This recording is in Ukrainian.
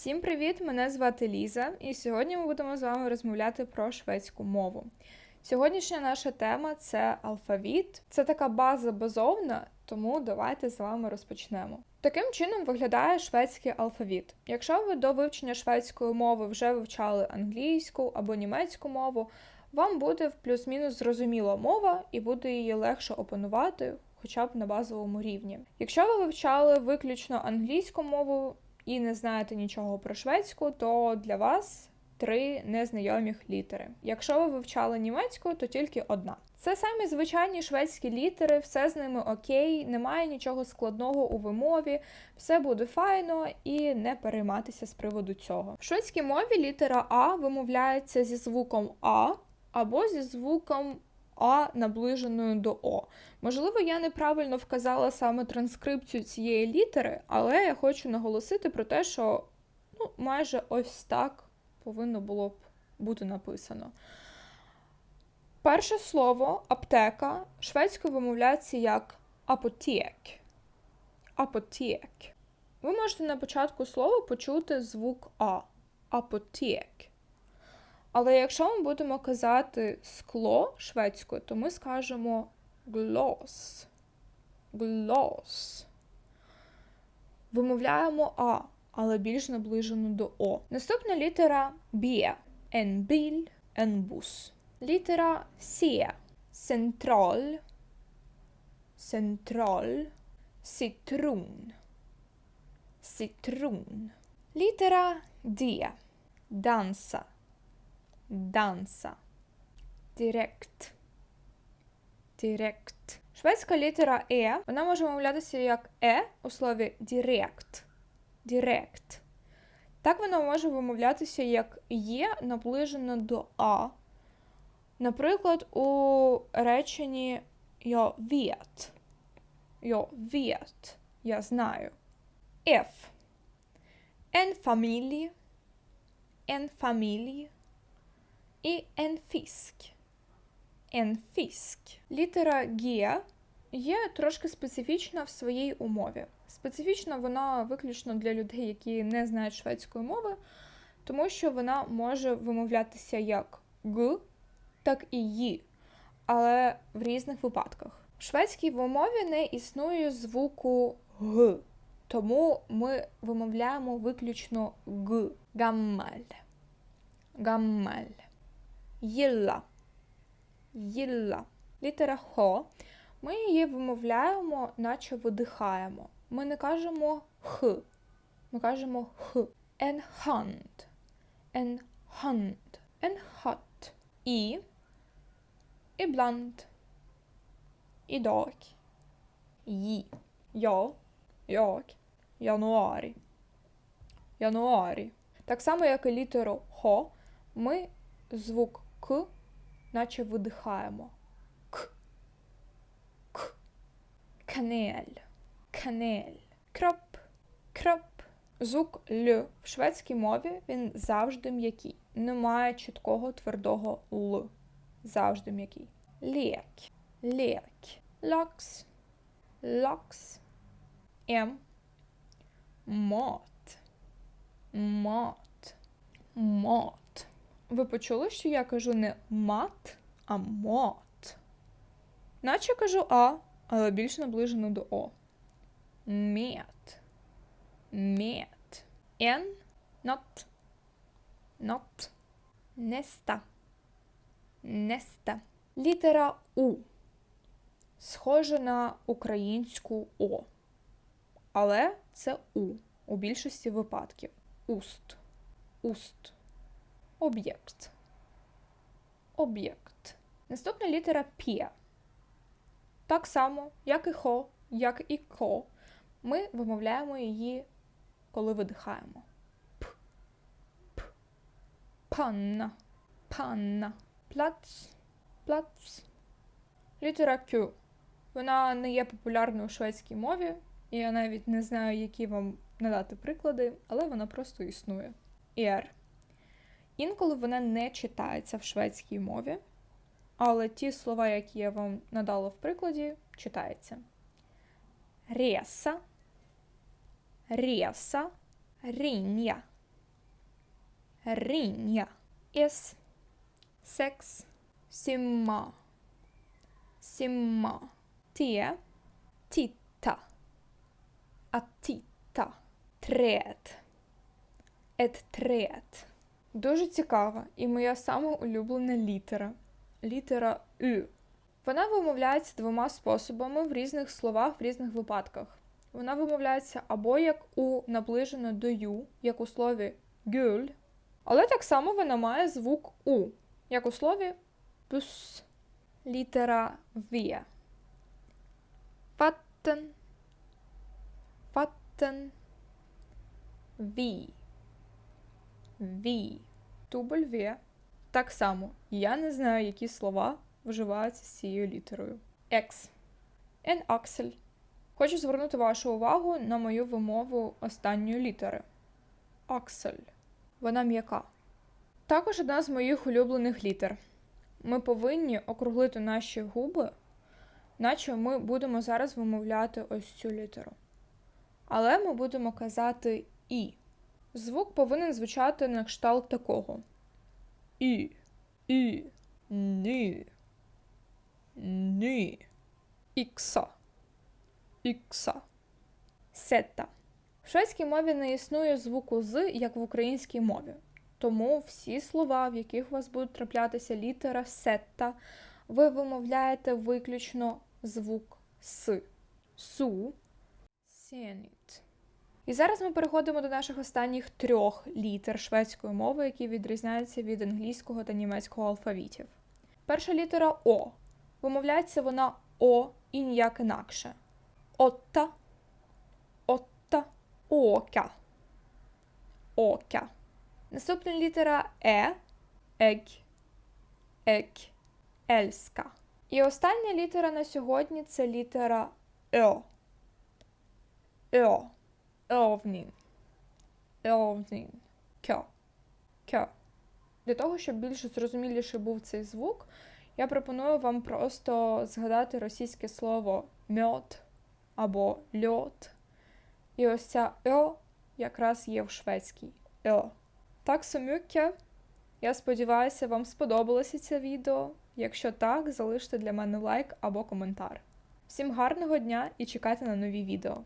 Всім привіт! Мене звати Ліза, і сьогодні ми будемо з вами розмовляти про шведську мову. Сьогоднішня наша тема це алфавіт. Це така база базовна, тому давайте з вами розпочнемо. Таким чином виглядає шведський алфавіт. Якщо ви до вивчення шведської мови вже вивчали англійську або німецьку мову, вам буде в плюс-мінус зрозуміла мова і буде її легше опанувати. Хоча б на базовому рівні. Якщо ви вивчали виключно англійську мову, і не знаєте нічого про шведську, то для вас три незнайомих літери. Якщо ви вивчали німецьку, то тільки одна. Це самі звичайні шведські літери, все з ними окей, немає нічого складного у вимові, все буде файно і не перейматися з приводу цього. В шведській мові літера А вимовляється зі звуком А або зі звуком А наближеною до О. Можливо, я неправильно вказала саме транскрипцію цієї літери, але я хочу наголосити про те, що ну, майже ось так повинно було б бути написано. Перше слово аптека шведською вимовляється як апотєк. Апотєк. Ви можете на початку слова почути звук А. Апотєк. Але якщо ми будемо казати скло шведською, то ми скажемо глос. Глос. Вимовляємо А, але більш наближено до О. Наступна літера Б. En bil, en bus. Літера С. Централь. Централь. Citrun. Citrun. Літера Д. Dansa. Dansa. Direkt. Direkt. Шведська літера Е, вона може вимовлятися як Е у слові direct. Direct. Так вона може вимовлятися як Є наближено до А. Наприклад, у реченні Я vet. Я vet. Я знаю. F. En familj. En familj. І en fisk. En fisk. Літера Г є трошки специфічна в своїй умові. Специфічна вона виключно для людей, які не знають шведської мови, тому що вона може вимовлятися як Г, так і Ї, але в різних випадках. В шведській мові не існує звуку Г, тому ми вимовляємо виключно Г. Гаммаль. Гаммаль. Їлла. Їлла. Літера Х. Ми її вимовляємо, наче видихаємо. Ми не кажемо Х. Ми кажемо Х. En hand. En hand. En hatt. І. Idag. J. Ja. Jag. Januari. Januari. Так само, як і літеру Х, ми звук К, наче видихаємо. К. К. Канель. Канель. Кроп. Кроп. Звук Л в шведській мові він завжди м'який. Немає чіткого твердого Л. Завжди м'який. Лек. Лек. Лакс. Лакс. М. Мат. Мат. Мат. Ви почули, що я кажу не мат, а мат. Наче кажу А, але більш наближено до О. Мет. Мет. En. Not. Not. Неста. Неста. Літера У. Схожа на українську О. Але це У у більшості випадків. Уст. Уст. Об'єкт. Об'єкт. Наступна літера П. Так само, як і Хо, як і Ко, ми вимовляємо її, коли видихаємо. П. П. Панна. Панна. Плац. Плац. Літера Q. Вона не є популярною у шведській мові, і я навіть не знаю, які вам надати приклади, але вона просто існує. Р. Інколи вона не читається в шведській мові, але ті слова, які я вам надала в прикладі, читаються. Реса, реса, ріння. Es. Sex. Simma. Simma. Te. Titta. Att titta. Träd. Ett тräд. Дуже цікава і моя сама улюблена літера. Літера Ю. Вона вимовляється двома способами в різних словах в різних випадках. Вона вимовляється або як У наближено до Ю, як у слові гюль, але так само вона має звук У, як у слові бус. Літера В. Vatten. Vatten. Ві. Дубль В. Так само. Я не знаю, які слова вживаються з цією літерою. Екс. En аксель. Хочу звернути вашу увагу на мою вимову останньої літери. Аксель. Вона м'яка. Також одна з моїх улюблених літер. Ми повинні округлити наші губи, наче ми будемо зараз вимовляти ось цю літеру. Але ми будемо казати І. Звук повинен звучати на кшталт такого. І. І. Ні. Ні. Ікса. Ікса. Сета. В шведській мові не існує звуку з, як в українській мові. Тому всі слова, в яких у вас будуть траплятися літера сетта, ви вимовляєте виключно звук с. Су. Сеніт. І зараз ми переходимо до наших останніх трьох літер шведської мови, які відрізняються від англійського та німецького алфавітів. Перша літера О. Вимовляється вона О і ніяк інакше. Отта. Отта. Åka. Åka. Наступна літера Е. Ег. Ег. Ельска. І остання літера на сьогодні це літера О. О. Овнін. Овнін. Кьо. Кьо. Для того, щоб більш зрозуміліше був цей звук, я пропоную вам просто згадати російське слово мьот або льот. І ось ця «о» якраз є в шведській «о». Так, сумюкя. Я сподіваюся, вам сподобалося це відео. Якщо так, залиште для мене лайк або коментар. Всім гарного дня і чекайте на нові відео.